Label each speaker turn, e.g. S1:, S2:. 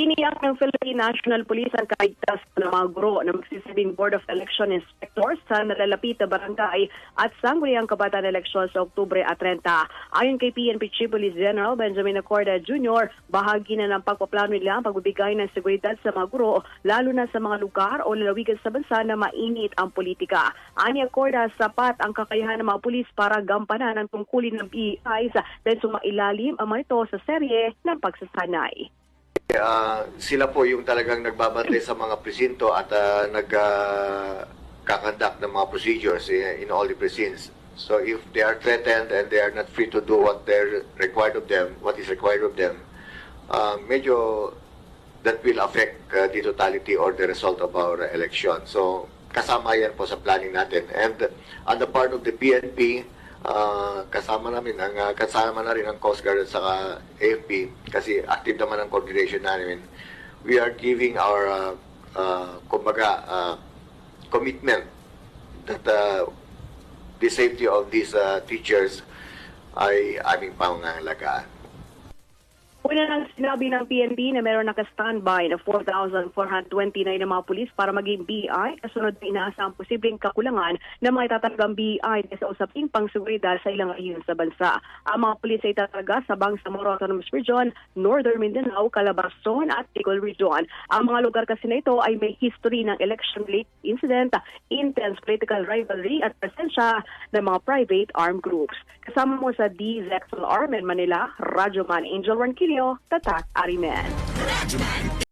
S1: Tiniyak ng Philippine National Police ang kaligtas ng mga guro na magsisibing Board of Election Inspectors sa nalalapit na barangay at sangguniang kabataan eleksyon sa Oktubre at 30. Ayon kay PNP Chief Police General Benjamin Acorda Jr., bahagi na ng pagpaplano nila ang pagbibigay ng seguridad sa mga guro, lalo na sa mga lugar o lalawigan sa bansa na mainit ang politika. Ani Acorda, sapat ang kakayahan ng mga pulis para gampanan ang tungkulin ng PIs dahil sumailalim ang mga ito sa serye ng pagsasanay.
S2: Ah, sila po yung talagang nagbabantay sa mga presinto at uh, ah, kakandak ng mga procedures in, in all the precincts. So if they are threatened and they are not free to do what they're required of them, what is required of them, uh, medyo that will affect uh, the totality or the result of our election. So kasama yan po sa planning natin. And on the part of the PNP, uh, kasama namin ang uh, kasama na rin ang Coast Guard at saka AFP kasi active naman ang coordination namin. We are giving our uh, uh, kumbaga uh, commitment that uh, the safety of these uh, teachers ay aming pangangalagaan.
S1: Una nang sinabi ng PNP na meron naka-standby na 4,429 na mga pulis para maging BI kasunod na inaasa ang posibleng kakulangan na mga itatalagang BI sa usaping pangseguridad sa ilang rehiyon sa bansa. Ang mga pulis ay tatalaga sa Bangsamoro Autonomous Region, Northern Mindanao, Calabarzon at Ticol Region. Ang mga lugar kasi na ito ay may history ng election-related incident, intense political rivalry at presensya ng mga private armed groups. Kasama mo sa DZXLR in Manila, Radyo Man Angel Ranquillo, Daniel the Doc Oddie Man.